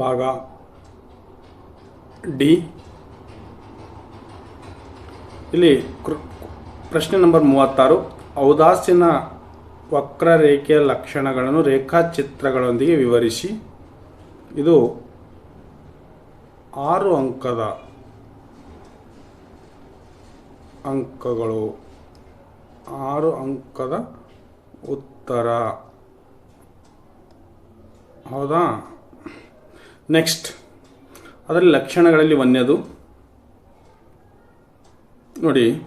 ಭಾಗ ಡಿ. ಇಲ್ಲಿ ಪ್ರಶ್ನೆ ನಂಬರ್ ಮೂವತ್ತಾರು. ಔದಾಸಿನ ವಕ್ರರೇಖೆಯ ಲಕ್ಷಣಗಳನ್ನು ರೇಖಾಚಿತ್ರಗಳೊಂದಿಗೆ ವಿವರಿಸಿ. ಇದು ಆರು ಅಂಕದ ಅಂಕಗಳು. ಆರು ಅಂಕದ ಉತ್ತರ. ಹೌದಾ? ನೆಕ್ಸ್ಟ್ ಅದರ ಲಕ್ಷಣಗಳಲ್ಲಿ ಒಂದೇದು ನೋಡಿ.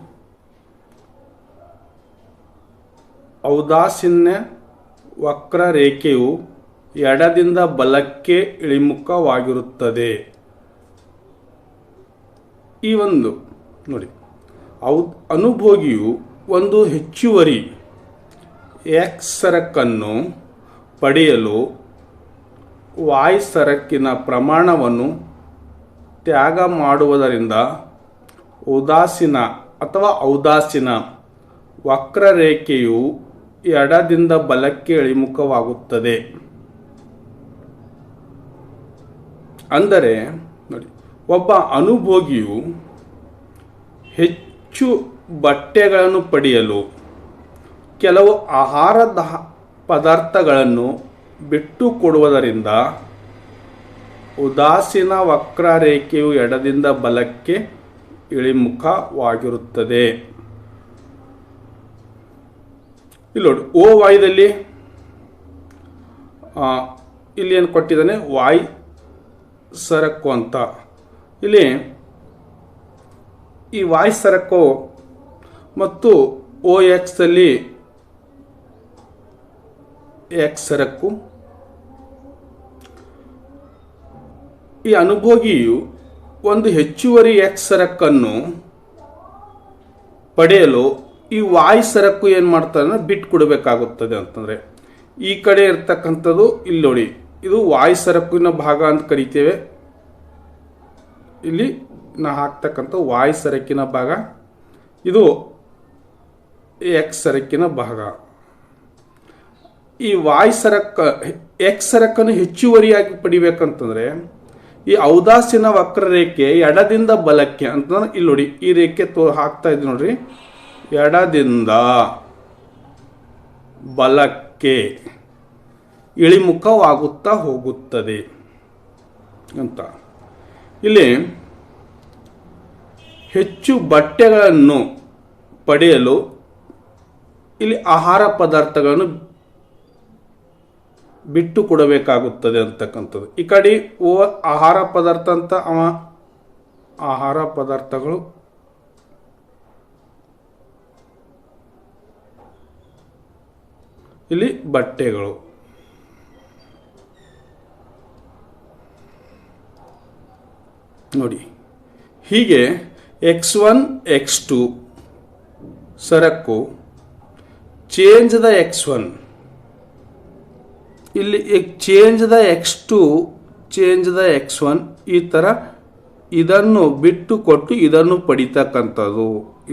ಔದಾಸೀನ್ಯ ವಕ್ರರೇಖೆಯು ಎಡದಿಂದ ಬಲಕ್ಕೆ ಇಳಿಮುಖವಾಗಿರುತ್ತದೆ. ಈ ಒಂದು, ನೋಡಿ. ಔ, ಅನುಭೋಗಿಯು ಒಂದು ಹೆಚ್ಚುವರಿ ಎಕ್ಸರಕ್ಕನ್ನು ಪಡೆಯಲು ವಾಯ್ ಸರಕಿನ ಪ್ರಮಾಣವನ್ನು ತ್ಯಾಗ ಮಾಡುವುದರಿಂದ ಉದಾಸೀನ ಅಥವಾ ಔದಾಸೀನ ವಕ್ರರೇಖೆಯು ಎಡದಿಂದ ಬಲಕ್ಕೆ ಇಳಿಮುಖವಾಗುತ್ತದೆ. ಅಂದರೆ, ನೋಡಿ, ಒಬ್ಬ ಅನುಭೋಗಿಯು ಹೆಚ್ಚು ಬಟ್ಟೆಗಳನ್ನು ಪಡೆಯಲು ಕೆಲವು ಆಹಾರದ ಪದಾರ್ಥಗಳನ್ನು ಬಿಟ್ಟು ಕೊಡುವುದರಿಂದ ಉದಾಸೀನ ವಕ್ರರೇಖೆಯು ಎಡದಿಂದ ಬಲಕ್ಕೆ ಇಳಿಮುಖವಾಗಿರುತ್ತದೆ. ಇಲ್ಲಿ ನೋಡಿ, ಓ ವಾಯುದಲ್ಲಿ ಇಲ್ಲಿ ಏನು ಕೊಟ್ಟಿದ್ದಾನೆ? ವಾಯ್ ಸರಕು ಅಂತ. ಇಲ್ಲಿ ಈ ವಾಯ್ ಸರಕು ಮತ್ತು ಓ ಎಕ್ಸ್ ಅಲ್ಲಿ ಎಕ್ಸ್ ಸರಕು ಈ ಅನುಭೋಗಿಯು ಒಂದು ಹೆಚ್ಚುವರಿ ಎಕ್ಸ್ ಸರಕನ್ನು ಪಡೆಯಲು ಈ ವಾಯ್ ಸರಕು ಏನು ಮಾಡ್ತಾರೆ ಬಿಟ್ಟು ಕೊಡಬೇಕಾಗುತ್ತದೆ ಅಂತಂದರೆ. ಈ ಕಡೆ ಇರ್ತಕ್ಕಂಥದ್ದು ಇಲ್ಲಿ ನೋಡಿ ಇದು ವಾಯ್ ಸರಕಿನ ಭಾಗ ಅಂತ ಕರಿತೇವೆ. ಇಲ್ಲಿ ನಾ ಹಾಕ್ತಕ್ಕಂಥ ವಾಯ್ ಸರಕಿನ ಭಾಗ. ಇದು ಎಕ್ಸ್ ಸರಕಿನ ಭಾಗ. ಈ ವಾಯ್ ಸರಕ, ಎಕ್ಸ್ ಸರಕನ್ನು ಹೆಚ್ಚುವರಿಯಾಗಿ ಪಡಿಬೇಕಂತಂದ್ರೆ ಈ ಔದಾಸೀನ ವಕ್ರರೇಖೆ ಎಡದಿಂದ ಬಲಕ್ಕೆ ಅಂತಂದ್ರೆ ಇಲ್ಲಿ ನೋಡಿ, ಈ ರೇಖೆ ತೋ ಹಾಕ್ತಾ ಇದ್ದೀನಿ ನೋಡ್ರಿ. ಎಡದಿಂದ ಬಲಕ್ಕೆ ಇಳಿಮುಖವಾಗುತ್ತಾ ಹೋಗುತ್ತದೆ ಅಂತ. ಇಲ್ಲಿ ಹೆಚ್ಚು ಬಟ್ಟೆಗಳನ್ನು ಪಡೆಯಲು ಇಲ್ಲಿ ಆಹಾರ ಪದಾರ್ಥಗಳನ್ನು ಬಿಟ್ಟು ಕೊಡಬೇಕಾಗುತ್ತದೆ ಅಂತಕ್ಕಂಥದ್ದು. ಈ ಕಡೆ ಓ, ಆಹಾರ ಪದಾರ್ಥ ಅಂತ ಅವ, ಆಹಾರ ಪದಾರ್ಥಗಳು. ಇಲ್ಲಿ ಬಟ್ಟೆಗಳು. ನೋಡಿ, ಹೀಗೆ ಎಕ್ಸ್ ಒನ್, ಎಕ್ಸ್ ಟು ಸರಕು, ಚೇಂಜ್ ದ ಎಕ್ಸ್ ಒನ್. ಇಲ್ಲಿ change the X two change the X one ಈ ಥರ ಇದನ್ನು ಬಿಟ್ಟು ಕೊಟ್ಟು ಇದನ್ನು ಪಡಿತಕ್ಕಂಥದ್ದು.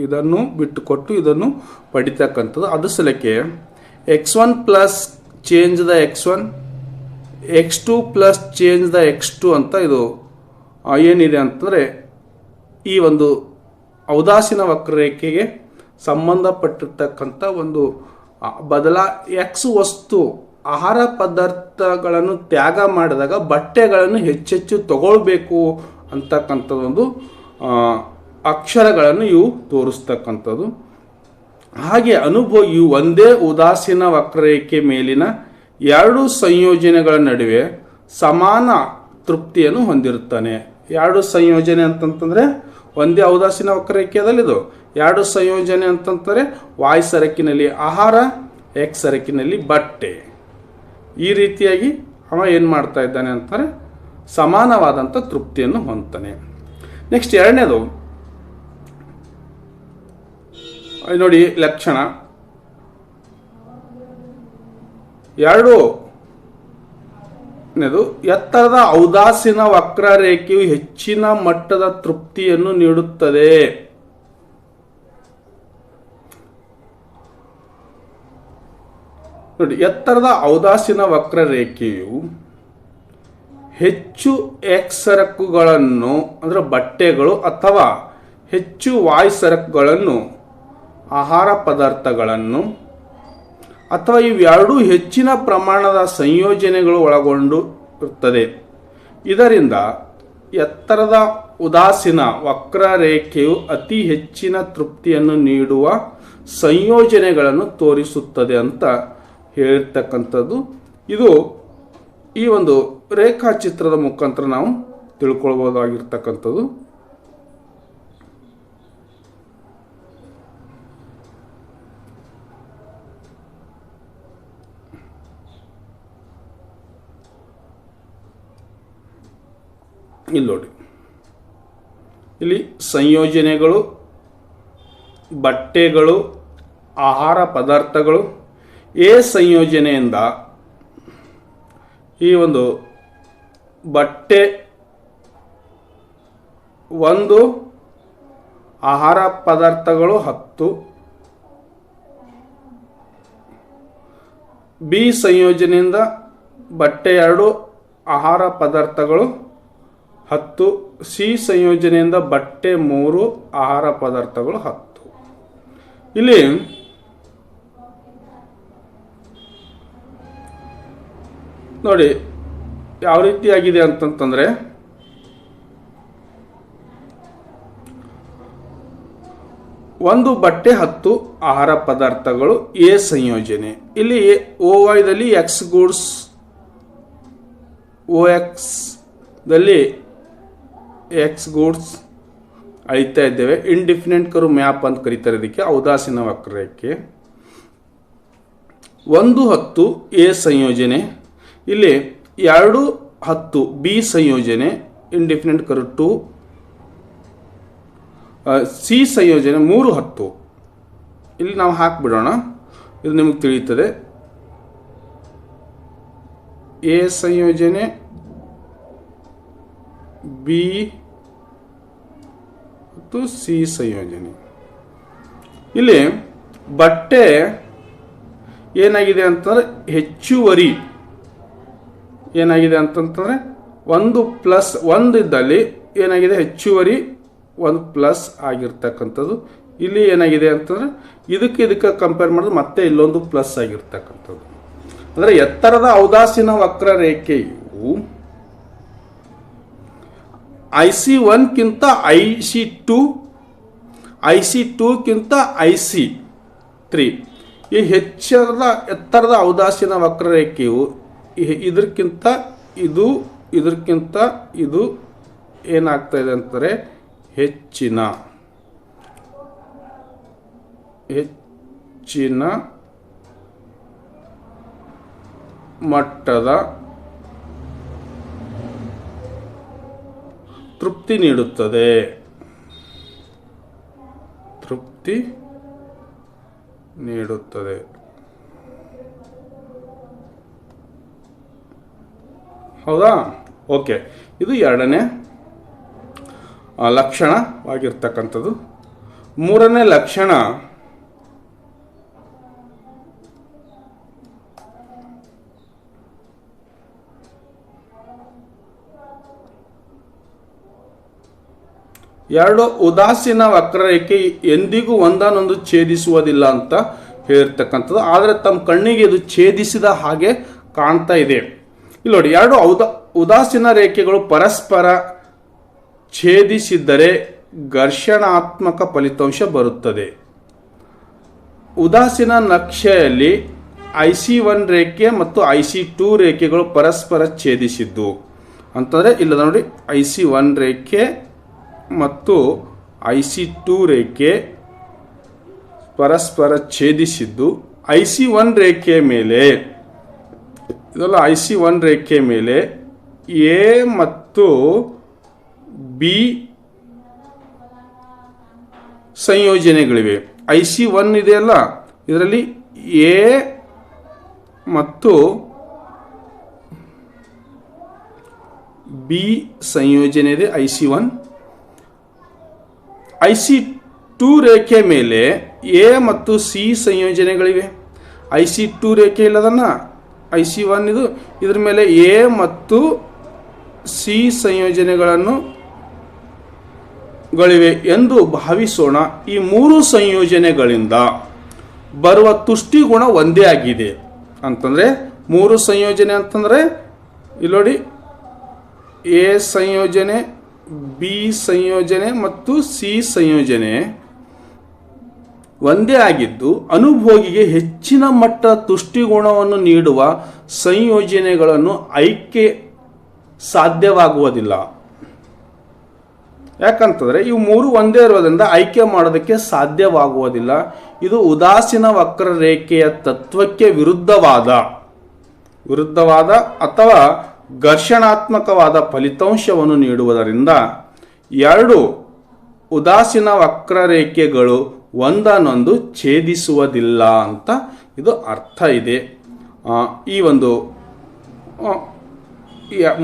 ಇದನ್ನು ಬಿಟ್ಟು ಕೊಟ್ಟು ಇದನ್ನು ಪಡಿತಕ್ಕಂಥದ್ದು. ಅದು ಸಲಕ್ಕೆ X one plus change the X one X two plus change the X two ಅಂತ ಇದು ಏನಿದೆ ಅಂತಂದರೆ ಈ ಒಂದು ಔದಾಸೀನ ವಕ್ರರೇಖೆಗೆ ಸಂಬಂಧಪಟ್ಟಿರ್ತಕ್ಕಂಥ ಒಂದು ಬದಲಾ ಎಕ್ಸ್ ವಸ್ತು ಆಹಾರ ಪದಾರ್ಥಗಳನ್ನು ತ್ಯಾಗ ಮಾಡಿದಾಗ ಬಟ್ಟೆಗಳನ್ನು ಹೆಚ್ಚೆಚ್ಚು ತಗೊಳ್ಬೇಕು ಅಂತಕ್ಕಂಥದ್ದೊಂದು ಅಕ್ಷರಗಳನ್ನು ಇವು ತೋರಿಸ್ತಕ್ಕಂಥದ್ದು. ಹಾಗೆ ಅನುಭವಿಯು ಒಂದೇ ಉದಾಸೀನ ವಕ್ರರೇಖೆ ಮೇಲಿನ ಎರಡು ಸಂಯೋಜನೆಗಳ ನಡುವೆ ಸಮಾನ ತೃಪ್ತಿಯನ್ನು ಹೊಂದಿರುತ್ತಾನೆ. ಎರಡು ಸಂಯೋಜನೆ ಅಂತಂತಂದರೆ, ಒಂದೇ ಔದಾಸೀನ ವಕ್ರರೇಖೆಯಲ್ಲಿ ಇದು. ಎರಡು ಸಂಯೋಜನೆ ಅಂತಂತಂದರೆ, ವಾಯು ಸರಕಿನಲ್ಲಿ ಆಹಾರ, ಎಕ್ಸ್ ಸರಕಿನಲ್ಲಿ ಬಟ್ಟೆ. ಈ ರೀತಿಯಾಗಿ ಅವ ಏನು ಮಾಡ್ತಾ ಇದ್ದಾನೆ ಅಂತಾರೆ ಸಮಾನವಾದಂಥ ತೃಪ್ತಿಯನ್ನು ಹೊಂದ್ತಾನೆ. ನೆಕ್ಸ್ಟ್ ಎರಡನೇದು ನೋಡಿ ಲಕ್ಷಣ. ಎರಡು, ನೇದು, ಎತ್ತರದ ಔದಾಸೀನ ವಕ್ರರೇಖೆಯು ಹೆಚ್ಚಿನ ಮಟ್ಟದ ತೃಪ್ತಿಯನ್ನು ನೀಡುತ್ತದೆ. ನೋಡಿ, ಎತ್ತರದ ಔದಾಸೀನ ವಕ್ರರೇಖೆಯು ಹೆಚ್ಚು ಎಕ್ಸ್ ಸರಕುಗಳನ್ನು ಅಂದರೆ ಬಟ್ಟೆಗಳು, ಅಥವಾ ಹೆಚ್ಚು ವಾಯು ಸರಕುಗಳನ್ನು, ಆಹಾರ ಪದಾರ್ಥಗಳನ್ನು, ಅಥವಾ ಇವೆರಡೂ ಹೆಚ್ಚಿನ ಪ್ರಮಾಣದ ಸಂಯೋಜನೆಗಳು ಒಳಗೊಂಡು ಇರುತ್ತದೆ ಇದರಿಂದ ಎತ್ತರದ ಉದಾಸೀನ ವಕ್ರರೇಖೆಯು ಅತಿ ಹೆಚ್ಚಿನ ತೃಪ್ತಿಯನ್ನು ನೀಡುವ ಸಂಯೋಜನೆಗಳನ್ನು ತೋರಿಸುತ್ತದೆ ಅಂತ ಹೇಳಿರ್ತಕ್ಕಂಥದ್ದು ಇದು ಈ ಒಂದು ರೇಖಾಚಿತ್ರದ ಮುಖಾಂತರ ನಾವು ತಿಳ್ಕೊಳ್ಬೋದಾಗಿರ್ತಕ್ಕಂಥದ್ದು. ಇಲ್ಲಿ ನೋಡಿ. ಇಲ್ಲಿ ಸಂಯೋಜನೆಗಳು, ಬಟ್ಟೆಗಳು, ಆಹಾರ ಪದಾರ್ಥಗಳು ಎ ಸಂಯೋಜನೆಯಿಂದ ಈ ಒಂದು ಬಟ್ಟೆ ಒಂದು ಆಹಾರ ಪದಾರ್ಥಗಳು ಹತ್ತು. ಬಿ ಸಂಯೋಜನೆಯಿಂದ ಬಟ್ಟೆ ಎರಡು, ಆಹಾರ ಪದಾರ್ಥಗಳು ಹತ್ತು. ಸಿ ಸಂಯೋಜನೆಯಿಂದ ಬಟ್ಟೆ ಮೂರು, ಆಹಾರ ಪದಾರ್ಥಗಳು ಹತ್ತು. ಇಲ್ಲಿ ನೋಡಿ, ಯಾವ ರೀತಿಯಾಗಿದೆ ಅಂತಂತಂದರೆ, ಒಂದು ಬಟ್ಟೆ ಹತ್ತು ಆಹಾರ ಪದಾರ್ಥಗಳು ಎ ಸಂಯೋಜನೆ. ಇಲ್ಲಿ ಓ ವೈದಲ್ಲಿ ಎಕ್ಸ್ ಗೂಡ್ಸ್, ಓ ಎಕ್ಸ್ ದಲ್ಲಿ ಎಕ್ಸ್ ಗೂಡ್ಸ್ ಅಳಿತಾ ಇದ್ದೇವೆ. ಇಂಡಿಫಿನೆಂಟ್ ಕರು ಮ್ಯಾಪ್ ಅಂತ ಕರೀತಾರೆ ಇದಕ್ಕೆ, ಔದಾಸೀನ ವಕ್ರಕ್ಕೆ ಒಂದು ಹತ್ತು ಎ ಸಂಯೋಜನೆ. ಇಲ್ಲಿ ಎರಡು ಹತ್ತು ಬಿ ಸಂಯೋಜನೆ ಇಂಡಿಫಿನೆಂಟ್ ಕರೆಕ್ಟು ಸಿ ಸಂಯೋಜನೆ ಮೂರು ಹತ್ತು. ಇಲ್ಲಿ ನಾವು ಹಾಕಿಬಿಡೋಣ. ಇದು ನಿಮಗೆ ತಿಳಿಯುತ್ತದೆ. ಎ ಸಂಯೋಜನೆ ಬಿ ಮತ್ತು ಸಿ ಸಂಯೋಜನೆ. ಇಲ್ಲಿ ಬಟ್ಟೆ ಏನಾಗಿದೆ ಅಂತಂದ್ರೆ ಹೆಚ್ಚುವರಿ. ಏನಾಗಿದೆ ಅಂತಂತಂದ್ರೆ ಒಂದು ಪ್ಲಸ್ ಒಂದು ಇದ್ದಲ್ಲಿ ಏನಾಗಿದೆ? ಹೆಚ್ಚುವರಿ ಒಂದು ಪ್ಲಸ್ ಆಗಿರ್ತಕ್ಕಂಥದ್ದು. ಇಲ್ಲಿ ಏನಾಗಿದೆ ಅಂತಂದ್ರೆ ಇದಕ್ಕೆ ಇದಕ್ಕೆ ಕಂಪೇರ್ ಮಾಡಿದ್ರೆ ಮತ್ತೆ ಇಲ್ಲೊಂದು ಪ್ಲಸ್ ಆಗಿರ್ತಕ್ಕಂಥದ್ದು. ಅಂದರೆ ಎತ್ತರದ ಔದಾಸೀನ ವಕ್ರರೇಖೆಯು I C ಒನ್ಗಿಂತ I C two, I C ಟೂಕ್ಕಿಂತ I C three. ಈ ಹೆಚ್ಚರದ, ಎತ್ತರದ ಔದಾಸೀನ ವಕ್ರರೇಖೆಯು ಇದಕ್ಕಿಂತ ಇದು ಇದಕ್ಕಿಂತ ಇದು ಏನಾಗ್ತಾ ಇದೆ ಅಂತಾರೆ ಹೆಚ್ಚಿನ. ಹೆಚ್ಚಿನ ಮಟ್ಟದ ತೃಪ್ತಿ ನೀಡುತ್ತದೆ. ತೃಪ್ತಿ ನೀಡುತ್ತದೆ. ಹೌದಾ? ಓಕೆ. ಇದು ಎರಡನೇ ಲಕ್ಷಣವಾಗಿರ್ತಕ್ಕಂಥದ್ದು. ಮೂರನೇ ಲಕ್ಷಣ, ಎರಡು ಉದಾಸೀನ ವಕ್ರರೇಖೆ ಎಂದಿಗೂ ಒಂದನ್ನೊಂದು ಛೇದಿಸುವುದಿಲ್ಲ ಅಂತ ಹೇಳಿರ್ತಕ್ಕಂಥದ್ದು. ಆದರೆ ತಮ್ಮ ಕಣ್ಣಿಗೆ ಇದು ಛೇದಿಸಿದ ಹಾಗೆ ಕಾಣ್ತಾ ಇದೆ. ಇಲ್ಲಿ ನೋಡಿ, ಎರಡು ಉದಾಸೀನ ರೇಖೆಗಳು ಪರಸ್ಪರ ಛೇದಿಸಿದ್ದರೆ ಘರ್ಷಣಾತ್ಮಕ ಫಲಿತಾಂಶ ಬರುತ್ತದೆ. ಉದಾಸೀನ ನಕ್ಷೆಯಲ್ಲಿ ಐ ಸಿ ಒನ್ ರೇಖೆ ಮತ್ತು ಐ ಸಿ ಟೂ ರೇಖೆಗಳು ಪರಸ್ಪರ ಛೇದಿಸಿದ್ದು. ಅಂತಂದರೆ ಇಲ್ಲ ನೋಡಿ, ಐ ಸಿ ಒನ್ ರೇಖೆ ಮತ್ತು ಐ ಸಿ ಟೂ ರೇಖೆ ಪರಸ್ಪರ ಛೇದಿಸಿದ್ದು. ಐ ಸಿ ಒನ್ ರೇಖೆಯ ಮೇಲೆ ಇದೆಲ್ಲ ಐ ಸಿ ಒನ್ ರೇಖೆ ಮೇಲೆ ಎ ಮತ್ತು ಬಿ ಸಂಯೋಜನೆಗಳಿವೆ. ಐ ಸಿ ಒನ್ ಇದೆಯಲ್ಲ ಇದರಲ್ಲಿ ಎ ಮತ್ತು ಬಿ ಸಂಯೋಜನೆ ಇದೆ I C one I C two ರೇಖೆ ಮೇಲೆ ಎ ಮತ್ತು ಸಿ ಸಂಯೋಜನೆಗಳಿವೆ. ಐ ಸಿ ಟೂ ರೇಖೆ ಇಲ್ಲದನ್ನ ಐ ಸಿ ಒನ್ ಇದು. ಇದ್ರ ಮೇಲೆ ಎ ಮತ್ತು ಸಿ ಸಂಯೋಜನೆಗಳನ್ನು ಗಳಿವೆ ಎಂದು ಭಾವಿಸೋಣ. ಈ ಮೂರು ಸಂಯೋಜನೆಗಳಿಂದ ಬರುವ ತುಷ್ಟಿಗುಣ ಒಂದೇ ಆಗಿದೆ. ಅಂತಂದರೆ ಮೂರು ಸಂಯೋಜನೆ ಅಂತಂದರೆ, ಇಲ್ಲಿ ನೋಡಿ, ಎ ಸಂಯೋಜನೆ, ಬಿ ಸಂಯೋಜನೆ ಮತ್ತು ಸಿ ಸಂಯೋಜನೆ. ಒಂದೇ ಆಗಿದ್ದು ಅನುಭೋಗಿಗೆ ಹೆಚ್ಚಿನ ಮಟ್ಟ ತುಷ್ಟಿಗುಣವನ್ನು ನೀಡುವ ಸಂಯೋಜನೆಗಳನ್ನು ಆಯ್ಕೆ ಸಾಧ್ಯವಾಗುವುದಿಲ್ಲ. ಯಾಕಂತಂದರೆ ಇವು ಮೂರು ಒಂದೇ ಇರೋದ್ರಿಂದ ಆಯ್ಕೆ ಮಾಡೋದಕ್ಕೆ ಸಾಧ್ಯವಾಗುವುದಿಲ್ಲ. ಇದು ಉದಾಸೀನ ವಕ್ರರೇಖೆಯ ತತ್ವಕ್ಕೆ ವಿರುದ್ಧವಾದ ವಿರುದ್ಧವಾದ ಅಥವಾ ಘರ್ಷಣಾತ್ಮಕವಾದ ಫಲಿತಾಂಶವನ್ನು ನೀಡುವುದರಿಂದ ಎರಡು ಉದಾಸೀನ ವಕ್ರರೇಖೆಗಳು ಒಂದನ್ನೊಂದು ಛೇದಿಸುವುದಿಲ್ಲ ಅಂತ ಇದು ಅರ್ಥ ಇದೆ. ಈ ಒಂದು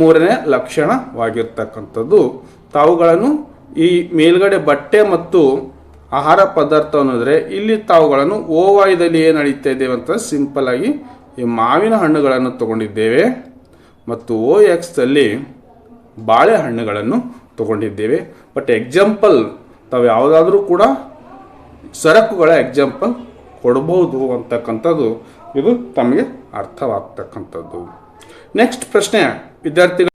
ಮೂರನೇ ಲಕ್ಷಣವಾಗಿರ್ತಕ್ಕಂಥದ್ದು ತಾವುಗಳನ್ನು ಈ ಮೇಲ್ಗಡೆ ಬಟ್ಟೆ ಮತ್ತು ಆಹಾರ ಪದಾರ್ಥ ಅನ್ನೋದ್ರೆ ಇಲ್ಲಿ ತಾವುಗಳನ್ನು ಓವಾಯದಲ್ಲಿ ಏನು ನಡೀತಾ ಇದ್ದೇವೆ ಅಂತ ಸಿಂಪಲ್ ಆಗಿ ಈ ಮಾವಿನ ಹಣ್ಣುಗಳನ್ನು ತಗೊಂಡಿದ್ದೇವೆ ಮತ್ತು ಓ ಎಕ್ಸ್ದಲ್ಲಿ ಬಾಳೆಹಣ್ಣುಗಳನ್ನು ತಗೊಂಡಿದ್ದೇವೆ. ಬಟ್ ಎಕ್ಸಾಂಪಲ್ ತಾವು ಯಾವುದಾದ್ರೂ ಕೂಡ ಸರಕುಗಳ ಎಕ್ಸಾಂಪಲ್ ಕೊಡ್ಬೋದು ಅಂತಕ್ಕಂಥದ್ದು ಇದು ತಮಗೆ ಅರ್ಥವಾಗ್ತಕ್ಕಂಥದ್ದು. ನೆಕ್ಸ್ಟ್ ಪ್ರಶ್ನೆ ವಿದ್ಯಾರ್ಥಿಗಳು